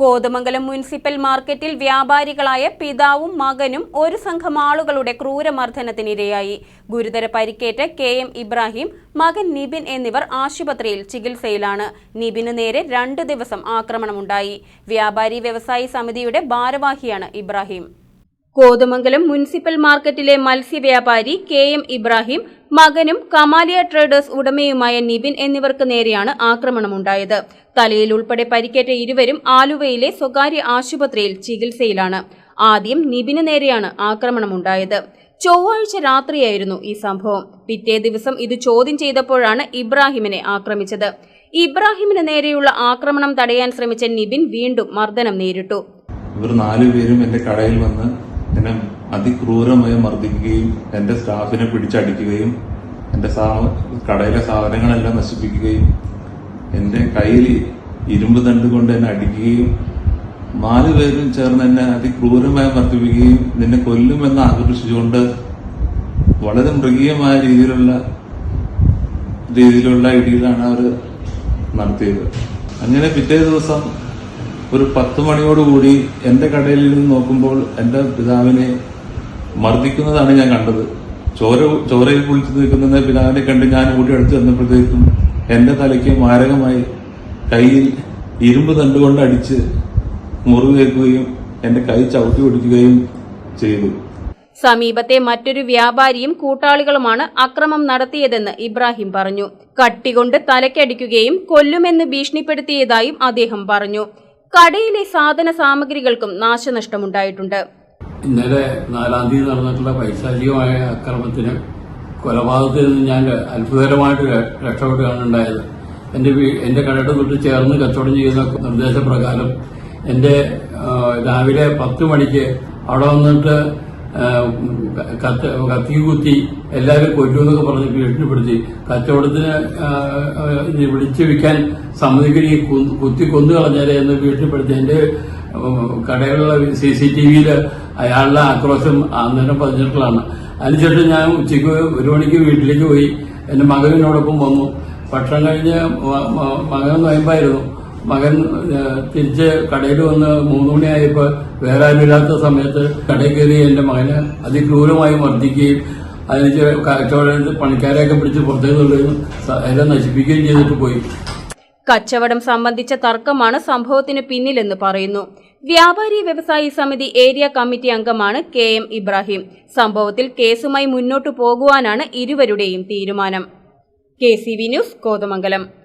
Kothamangalam municipal മാർക്കറ്റിൽ വ്യാപാരികളായ പിതാവും മകനും ഒരു സംഘം ആളുകളുടെ ക്രൂരമർദ്ദനത്തിനിരയായി. ഗുരുതര പരിക്കേറ്റ കെ എം ഇബ്രാഹിം മകൻ നിബിൻ എന്നിവർ ആശുപത്രിയിൽ ചികിത്സയിലാണ്. നിബിന് നേരെ രണ്ട് ദിവസം ആക്രമണമുണ്ടായി. വ്യാപാരി വ്യവസായി സമിതിയുടെ ഭാരവാഹിയാണ് ഇബ്രാഹിം. കോതമംഗലം മുനിസിപ്പൽ മാർക്കറ്റിലെ മത്സ്യവ്യാപാരി കെ എം ഇബ്രാഹിം മകനും കമാലിയ ട്രേഡേഴ്സ് ഉടമയുമായ നിബിൻ എന്നിവർക്ക് നേരെയാണ് ആക്രമണമുണ്ടായത്. തലയിൽ ഉൾപ്പെടെ പരിക്കേറ്റ ഇരുവരും ആലുവയിലെ സ്വകാര്യ ആശുപത്രിയിൽ ചികിത്സയിലാണ്. ആദ്യം നിബിന് നേരെയാണ് ആക്രമണമുണ്ടായത്. ചൊവ്വാഴ്ച രാത്രിയായിരുന്നു ഈ സംഭവം. പിറ്റേ ദിവസം ഇത് ചോദ്യം ചെയ്തപ്പോഴാണ് ഇബ്രാഹിമിനെ ആക്രമിച്ചത്. ഇബ്രാഹിമിന് നേരെയുള്ള ആക്രമണം തടയാൻ ശ്രമിച്ച നിബിൻ വീണ്ടും മർദ്ദനം നേരിട്ടു. ഇവർ നാലുപേരും എന്റെ കടയിൽ വന്ന് എന്നെ അതിക്രൂരമായി മർദ്ദിക്കുകയും എന്റെ സ്റ്റാഫിനെ പിടിച്ചടിക്കുകയും എന്റെ കടയിലെ സാധനങ്ങളെല്ലാം നശിപ്പിക്കുകയും എന്റെ കയ്യിൽ ഇരുമ്പ് തണ്ട് കൊണ്ട് എന്നെ അടിക്കുകയും നാലുപേരും ചേർന്ന് എന്നെ അതിക്രൂരമായി മർദ്ദിപ്പിക്കുകയും നിന്നെ കൊല്ലുമെന്ന് ആകർഷിച്ചുകൊണ്ട് വളരെ മൃഗീയമായ രീതിയിലുള്ള രീതിയിലുള്ള ഇടിയിലാണ് അവർ നടത്തിയത്. അങ്ങനെ പിറ്റേ ദിവസം ഒരു പത്ത് മണിയോടുകൂടി എന്റെ കടയിൽ നിന്ന് നോക്കുമ്പോൾ എന്റെ പിതാവിനെ മർദ്ദിക്കുന്നതാണ് ഞാൻ കണ്ടത്. ചോര ചോരയിൽ കുളിച്ചു നിൽക്കുന്ന പിതാവിനെ കണ്ട് ഞാൻ ഓടി അടുത്ത് ചെന്നപ്പോഴത്തേക്കും എന്റെ തലയ്ക്ക് മാരകമായി കയ്യിൽ ഇരുമ്പ് തണ്ടുകൊണ്ട് അടിച്ച് മുറിവേൽക്കുകയും എന്റെ കൈ ചവിട്ടി പിടിക്കുകയും ചെയ്തു. സമീപത്തെ മറ്റൊരു വ്യാപാരിയും കൂട്ടാളികളുമാണ് അക്രമം നടത്തിയതെന്ന് ഇബ്രാഹിം പറഞ്ഞു. കട്ടികൊണ്ട് തലയ്ക്കടിക്കുകയും കൊല്ലുമെന്ന് ഭീഷണിപ്പെടുത്തിയതായും അദ്ദേഹം പറഞ്ഞു. കടയിലെ സാധന സാമഗ്രികൾക്കും നാശനഷ്ടമുണ്ടായിട്ടുണ്ട്. ഇന്നലെ നാലാം തീയതി നടന്നിട്ടുള്ള പൈശാചികമായ അക്രമത്തിന് കൊലപാതകത്തിൽ നിന്ന് ഞാൻ അത്ഭുതകരമായിട്ട് രക്ഷപ്പെടുകയാണ് ഉണ്ടായത്. എന്റെ വീ- എന്റെ കടയുടെ തൊട്ട് ചേർന്ന് കച്ചവടം ചെയ്യുന്ന നിർദ്ദേശപ്രകാരം എന്റെ രാവിലെ പത്ത് മണിക്ക് അവിടെ വന്നിട്ട് കത്ത് കത്തി കുത്തി എല്ലാവരും കൊല്ലുമെന്നൊക്കെ പറഞ്ഞ് ഭീഷണിപ്പെടുത്തി. കച്ചവടത്തിന് ഇത് വിളിച്ചു വിൽക്കാൻ സമ്മതിക്കണി കുത്തി കൊന്നു കളഞ്ഞാലേ എന്ന് ഭീഷണിപ്പെടുത്തി. എന്റെ കടകളിലെ സി സി ടി വിയിൽ അയാളുടെ ആക്രോശം അന്നേരം പതിഞ്ഞിട്ടുള്ളതാണ്. അതിനുശേഷം ഞാൻ ഉച്ചയ്ക്ക് ഒരു മണിക്ക് വീട്ടിലേക്ക് പോയി. എന്റെ മകനോടൊപ്പം വന്നു. ഭക്ഷണം കഴിഞ്ഞ് മകൻ നോയമ്പായിരുന്നു. മകൻ തിരിച്ച് കടയിൽ വന്ന് മൂന്ന് മണിയായപ്പോൾ വേറെ ആരുമില്ലാത്ത സമയത്ത് കടയിൽ കയറി എന്റെ മകനെ അതിക്രൂരമായി മർദ്ദിക്കുകയും അതിന് കച്ചവടത്തിൽ പണിക്കാരെയൊക്കെ പിടിച്ച് പുറത്തേക്ക് സ- എല്ലാം നശിപ്പിക്കുകയും ചെയ്തിട്ട് പോയി. കച്ചവടം സംബന്ധിച്ച തർക്കമാണ് സംഭവത്തിന് പിന്നിലെന്ന് പറയുന്നു. വ്യാപാരി വ്യവസായി സമിതി ഏരിയ കമ്മിറ്റി അംഗമാണ് കെ എം ഇബ്രാഹിം. സംഭവത്തിൽ കേസുമായി മുന്നോട്ടു പോകുവാനാണ് ഇരുവരുടെയും തീരുമാനം. K C V news Kothamangalam.